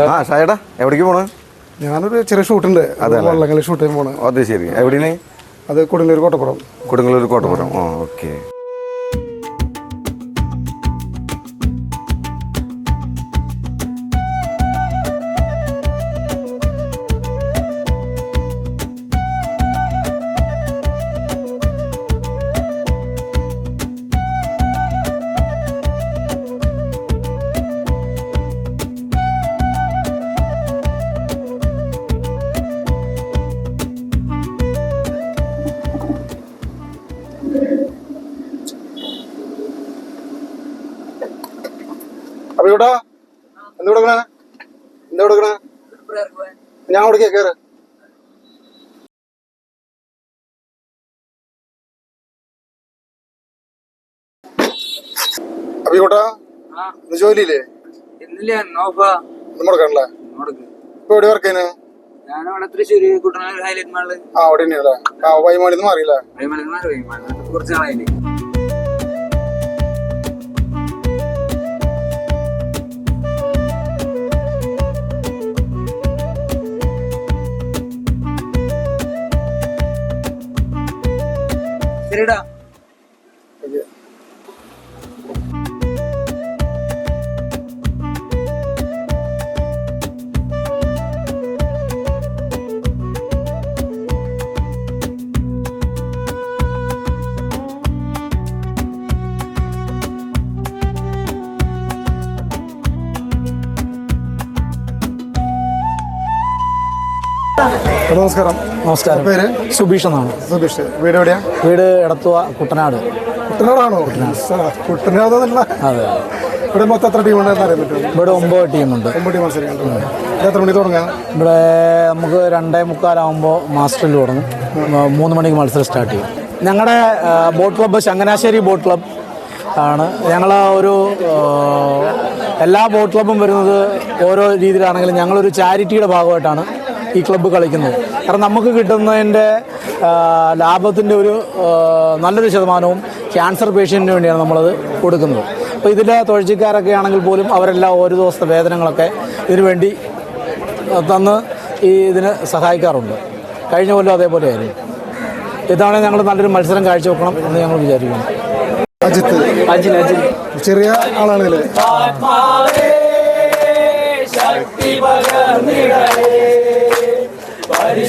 ആ ഷായടാ എവിടേക്ക് പോണ്? ഞാനൊരു ചെറിയ ഷൂട്ടുണ്ട്. അതെ വള്ളങ്ങളിൽ ഷൂട്ട് ചെയ്യാൻ പോണേ. അത് ശരി. എവിടെയാണ് അത് കൊടുങ്ങല്ലൂർ കോട്ടപ്പുറം. കൊടുങ്ങല്ലൂർ കോട്ടപ്പുറം. ഓക്കെ. അപ്പൊ എന്ത് കൊടുക്കണേ? എന്താ കൊടുക്കണേ? ഞാൻ കൊടുക്കേ കേറ്. അപ്പൊ ഇവിടെ ഇന്ന് ജോലിയില്ലേ? ഇന്നില്ല മുടക്കണല്ലേ മുടക്ക് ഇപ്പൊ എവിടെ വർക്ക് ചെയ്യുന്നത് ഞാനവിടെ തൃശ്ശൂര് കുട്ടനാട് ഹൈലൈറ്റ് മാളിൽ. ആ അവിടെ തന്നെയല്ലേ ആ വൈമാളിന്ന് മാറിയില്ലേ? വൈമാനിന്ന് കുറച്ച് നാളായില്ലേ? ശരിടാ നമസ്കാരം. നമസ്കാരം. പേര്? സുബീഷ് എന്നാണ്. സുബീഷ്. വീട് എവിടെയാ? വീട് എടത്തുവ കുട്ടനാട്. കുട്ടനാടാണോ? കുട്ടനാടല്ല അതെ ഇവിടെ മൊത്തം എത്ര ടീം ഉണ്ടെന്ന് അറിയാൻ പറ്റും ഇവിടെ ഒമ്പത് ടീമുണ്ട് ഒമ്പത് ടീം മത്സരിക്കുന്നുണ്ട്. ഇത് എത്ര മണി തുടങ്ങാം? ഇവിടെ നമുക്ക് രണ്ടേ മുക്കാലാകുമ്പോൾ മാസ്റ്ററിൽ തുടങ്ങും. മൂന്ന് മണിക്ക് മത്സരം സ്റ്റാർട്ട് ചെയ്യും. ഞങ്ങളുടെ boat club Changanassery boat club ആണ്. ഞങ്ങൾ ഒരു എല്ലാ ബോട്ട് ക്ലബ്ബും വരുന്നത് ഓരോ രീതിയിലാണെങ്കിലും ഞങ്ങളൊരു ചാരിറ്റിയുടെ ഭാഗമായിട്ടാണ് ഈ ക്ലബ്ബ് കളിക്കുന്നത്. കാരണം നമുക്ക് കിട്ടുന്നതിന്റെ ലാഭത്തിന്റെ ഒരു നല്ലൊരു ശതമാനവും ക്യാൻസർ പേഷ്യന്റിന് വേണ്ടിയാണ് നമ്മളത് കൊടുക്കുന്നത്. അപ്പോൾ ഇതിലെ തൊഴിൽക്കാരൊക്കെ ആണെങ്കിൽ പോലും അവരെല്ലാം ഒരു ദിവസത്തെ വേതനങ്ങളൊക്കെ ഇതിനു വേണ്ടി തന്ന് ഈ ഇതിന് സഹായിക്കാറുണ്ട്. കഴിഞ്ഞ കൊല്ലം അതേപോലെ ആയിരുന്നു. ഇത്തവണ ഞങ്ങൾ നല്ലൊരു മത്സരം കാഴ്ചവെക്കണം എന്ന് ഞങ്ങൾ വിചാരിക്കുന്നു. അജിത്ത്. ചെറിയ ആളാണല്ലേ?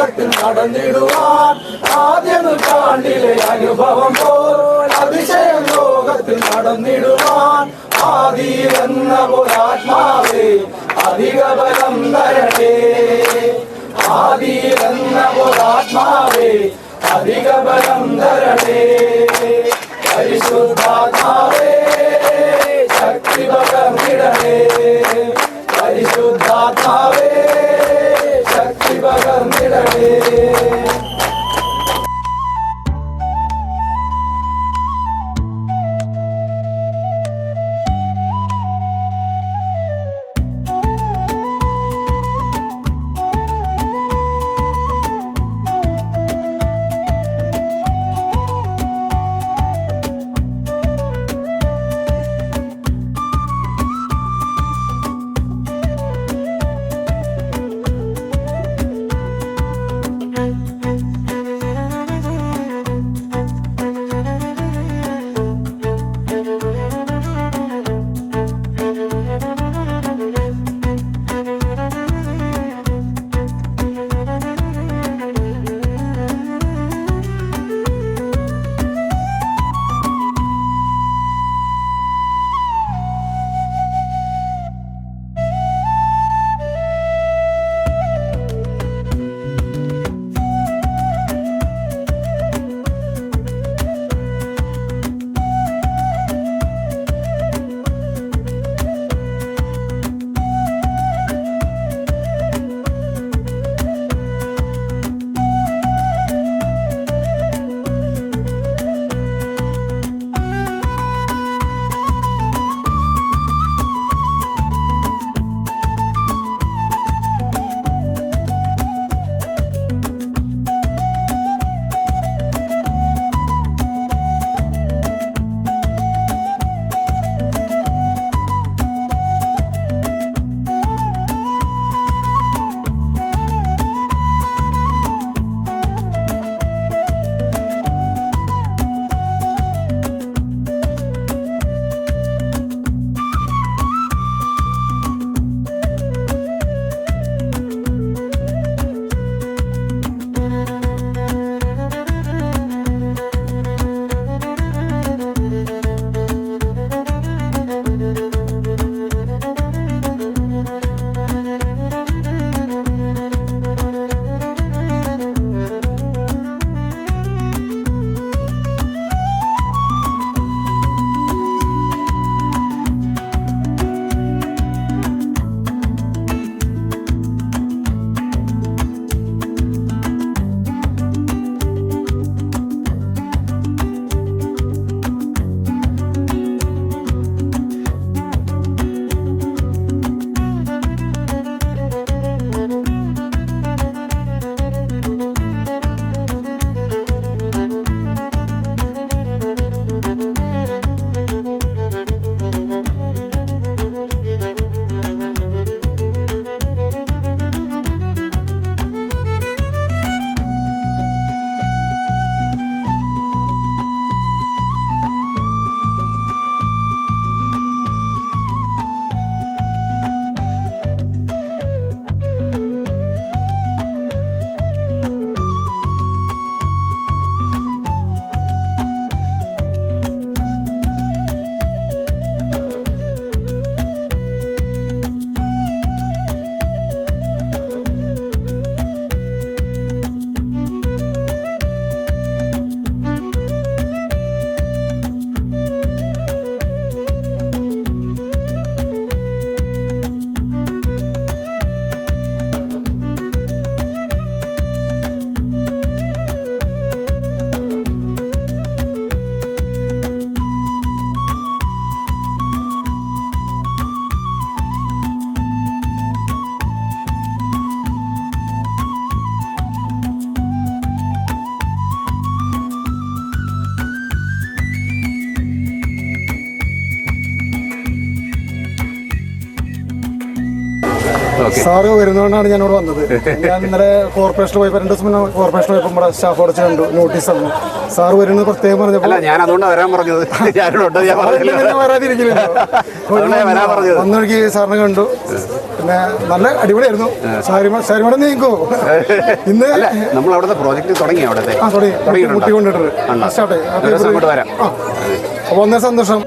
ലോകത്തിൽ നടന്നിടുവാൻ ആദ്യ നൂറ്റാണ്ടിലെ പോൽ അതിശയം ലോകത്തിൽ നടന്നിടുവാൻ ആദിയിലെന്ന പോരാത്മാവേ അധിക ബലം തരണേ. Bye. സാറ് വരുന്നതുകൊണ്ടാണ് ഞാൻ ഇവിടെ വന്നത്. ഞാൻ ഇന്നലെ കോർപ്പറേഷനിൽ പോയി രണ്ട് ദിവസം മുന്നേ കോർപ്പറേഷനിൽ പോയപ്പോൾ നമ്മുടെ സ്റ്റാഫ് അടച്ച് കണ്ടു നോട്ടീസ് തന്നു. സാറ് വരുന്നത് പ്രത്യേകം പറഞ്ഞപ്പോൾ ഞാൻ അതുകൊണ്ട് വരാൻ പറഞ്ഞത്. പറഞ്ഞത്. വന്നൊഴുകി സാറിനെ കണ്ടു. പിന്നെ നല്ല അടിപൊളിയായിരുന്നു. സാരിമ സാരിമട നീക്കോ ഇന്ന് നമ്മൾ അവിടുത്തെ പ്രോജക്റ്റ് തുടങ്ങി അവിടുത്തെ. ആ തുടങ്ങി. മുട്ടി കൊണ്ടിട്ട് സ്റ്റാർട്ട് അപ്പോൾ ഒന്നേ സന്തോഷം.